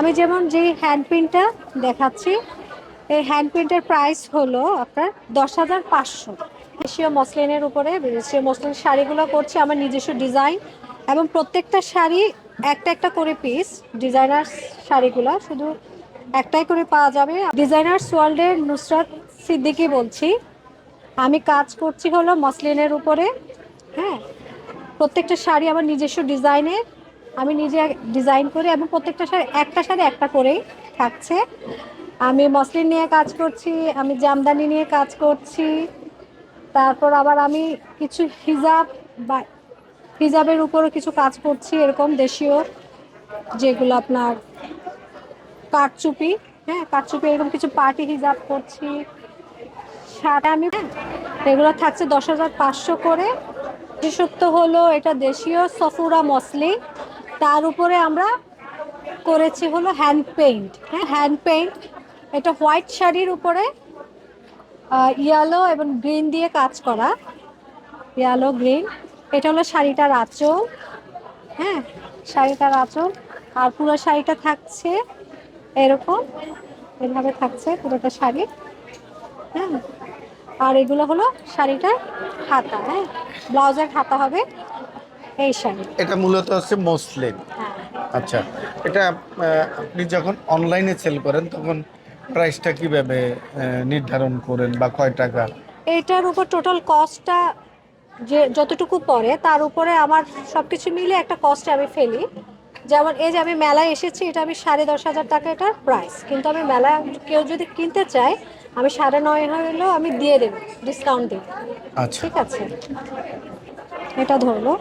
আমি যেমন যে হ্যান্ড প্রিন্টটা দেখাচ্ছি, এই হ্যান্ড প্রিন্টের প্রাইস হলো আপনার দশ হাজার পাঁচশো। দেশীয় মসলিনের উপরে, দেশীয় মসলিন শাড়িগুলো করছি আমার নিজস্ব ডিজাইন এবং প্রত্যেকটা শাড়ি একটা একটা করে পিস ডিজাইনার শাড়িগুলো শুধু একটাই করে পাওয়া যাবে। ডিজাইনার্স ওয়ার্ল্ডের নুসরাত সিদ্দিকি বলছি, আমি কাজ করছি হলো মসলিনের উপরে হ্যাঁ। প্রত্যেকটা শাড়ি আমার নিজস্ব ডিজাইনের আমি নিজে ডিজাইন করি এবং প্রত্যেকটা শাড়ি একটা শাড়ি একটা করেই থাকছে। আমি মসলিন নিয়ে কাজ করছি, আমি জামদানি নিয়ে কাজ করছি। তারপর আবার আমি কিছু হিজাব বা হিজাবের উপরও কিছু কাজ করছি, এরকম দেশীয় যেগুলো আপনার কাঠচুপি হ্যাঁ কাঠচুপি এরকম কিছু পার্টি হিজাব করছি। সারা আমি এগুলো থাকছে দশ হাজার পাঁচশো করে। বিশেষত্ব হলো এটা দেশীয় সফুরা মসলি। তার উপরে আমরা করেছি হলো হ্যান্ড পেইন্ট হ্যাঁ? হ্যান্ড পেইন্ট এটা হোয়াইট শাড়ির উপরে ইয়েলো এবং গ্রিন দিয়ে কাজ করা ইয়েলো গ্রিন এটা হলো শাড়িটার আঁচল হ্যাঁ? শাড়িটার আঁচল, আর পুরো শাড়িটা থাকছে এরকম, এভাবে থাকছে পুরোটা শাড়ি হ্যাঁ? আর এগুলো হলো শাড়িটার হাতা হ্যাঁ? ব্লাউজের হাতা হবে। এই শাড়ি এটা মূলত হচ্ছে মসলিন হ্যাঁ। আচ্ছা এটা আপনি যখন অনলাইনে সেল করেন তখন প্রাইসটা কীভাবে নির্ধারণ করেন বা কয় টাকা? এইটার উপর টোটাল কস্টটা যে যতটুকু পড়ে তার উপরে আমার সব কিছু মিলে একটা কস্ট আমি ফেলি। যেমন এই যে আমি মেলায় এসেছি এটা আমি সাড়ে দশ হাজার টাকা এটার প্রাইস কিন্তু আমি মেলায় কেউ যদি কিনতে চায় আমি সাড়ে নয় হলেও আমি দিয়ে দেবো ডিসকাউন্ট দিই আচ্ছা। ঠিক আছে? এটা ধরলো।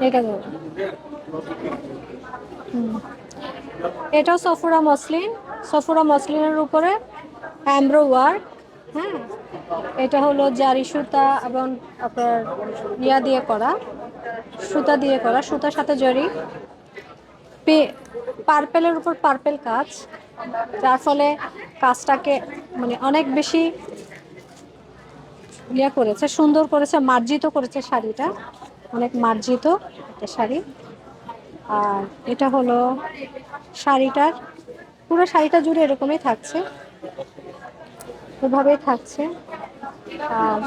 এটা ধরলো। হুম। এটাও সফুরা মসলিন। সফুরা মসলিনের উপরে অ্যাম্ব্রো ওয়ার্ক। হ্যাঁ। এটা হলো জারি সুতা এবং আপনার ইয়া দিয়ে করা। সুতা দিয়ে করা। সুতার সাথে জরি। পে, পার্পেলের উপর পার্পেল কাজ। যার ফলে কাজটাকে মানে অনেক বেশি ইয়ে করেছে, সুন্দর করেছে, মার্জিত করেছে শাড়িটা। অনেক মার্জিত একটা শাড়ি। আর এটা হলো শাড়িটার, পুরো শাড়িটা জুড়ে এরকমই থাকছে। এভাবেই থাকছে। আর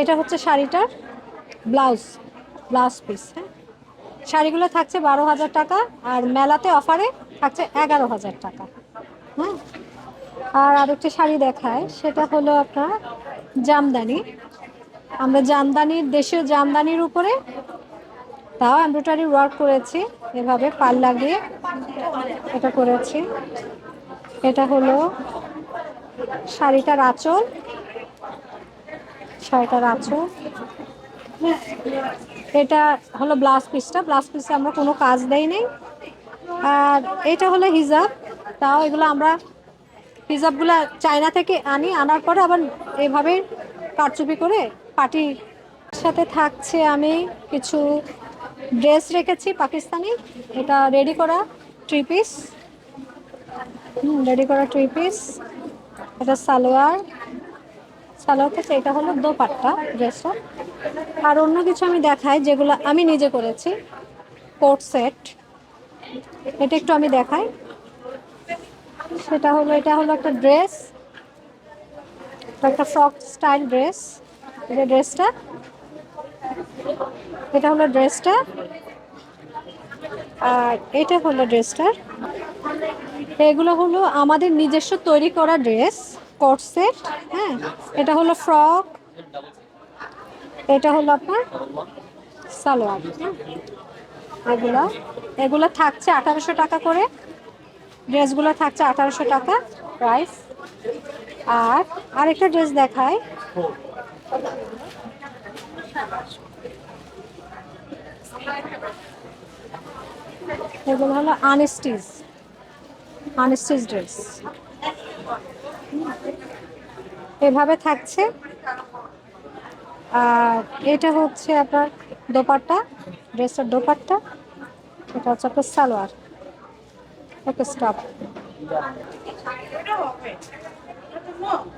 এটা হচ্ছে শাড়িটার ব্লাউজ ব্লাউজ পিস হ্যাঁ? শাড়িগুলো থাকছে বারো হাজার টাকা আর মেলাতে অফারে থাকছে এগারো হাজার টাকা হ্যাঁ? আর আরেকটা শাড়ি দেখায়, সেটা হলো আপনার জামদানি। আমরা জামদানির, দেশীয় জামদানির উপরে তাও এমব্রয়ডারি ওয়ার্ক করেছি, এভাবে পাল লাগিয়ে এটা করেছি। এটা হলো শাড়িটার আঁচল। শাড়িটার আঁচল। এটা হলো ব্লাউজ পিসটা। ব্লাউজ পিসে আমরা কোনো কাজ দেই নেই আর এটা হলো হিজাব। তাও এগুলো আমরা হিজাবগুলো চায়না থেকে আনি, আনার পরে আবার এইভাবে কারচুপি করে পার্টির সাথে থাকছে আমি। কিছু ড্রেস রেখেছি পাকিস্তানি। এটা রেডি করা থ্রি পিস রেডি করা থ্রি পিস এটা সালোয়ার। সালোয়ার থেকে এটা হলো দোপাট্টা ড্রেসটা আর অন্য কিছু আমি দেখাই যেগুলো আমি নিজে করেছি। Coat set. এটা একটু আমি দেখাই। সেটা হলো, এটা হলো একটা ড্রেস একটা ফ্রক স্টাইল ড্রেস এটা ড্রেসটা এটা হলো ড্রেসটা আর এটা হলো ড্রেসটার এগুলো হলো আমাদের নিজস্ব তৈরি করা ড্রেস কোট সেট হ্যাঁ? এটা হলো ফ্রক এটা হলো আপনার সালোয়ার হ্যাঁ? এগুলো এগুলো থাকছে আঠারোশো টাকা করে। ড্রেসগুলো থাকছে আঠারোশো টাকা প্রাইস আর আরেকটা ড্রেস দেখায় এগুলো হলো আনস্টিচ আনস্টিচ ড্রেস। এভাবে থাকছে। আর এটা হচ্ছে আপনার দোপাট্টা, ড্রেসের দোপাট্টা। এটা হচ্ছে আপনার সালোয়ার ওকে স্টপ।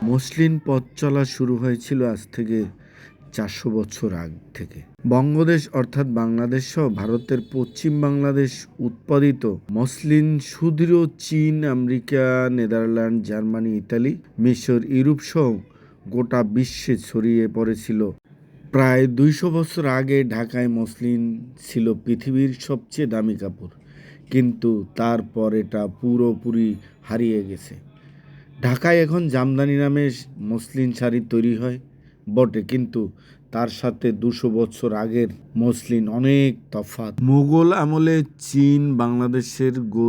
মসলিন পথ চলা শুরু হয়েছিল আজ থেকে চারশো বছর আগ থেকে। বঙ্গদেশ অর্থাৎ বাংলাদেশ সহ ভারতের পশ্চিম বাংলাদেশ উৎপাদিত মসলিন, সুদৃঢ় চীন, আমেরিকা, নেদারল্যান্ড, জার্মানি, ইতালি, মিশর, ইউরোপ সহ গোটা বিশ্বে ছড়িয়ে পড়েছিল। প্রায় দুইশো বছর আগে ঢাকায় মসলিন ছিল পৃথিবীর সবচেয়ে দামি কাপড়। কিন্তু তারপর এটা পুরোপুরি হারিয়ে গেছে। ঢাকায় এখন জামদানি নামে মসলিন শাড়ি তৈরি হয়, বটে। কিন্তু তার সাথে দুশো বছর আগের মসলিন অনেক তফাৎ। মুঘল আমলে চীন, বাংলাদেশের গো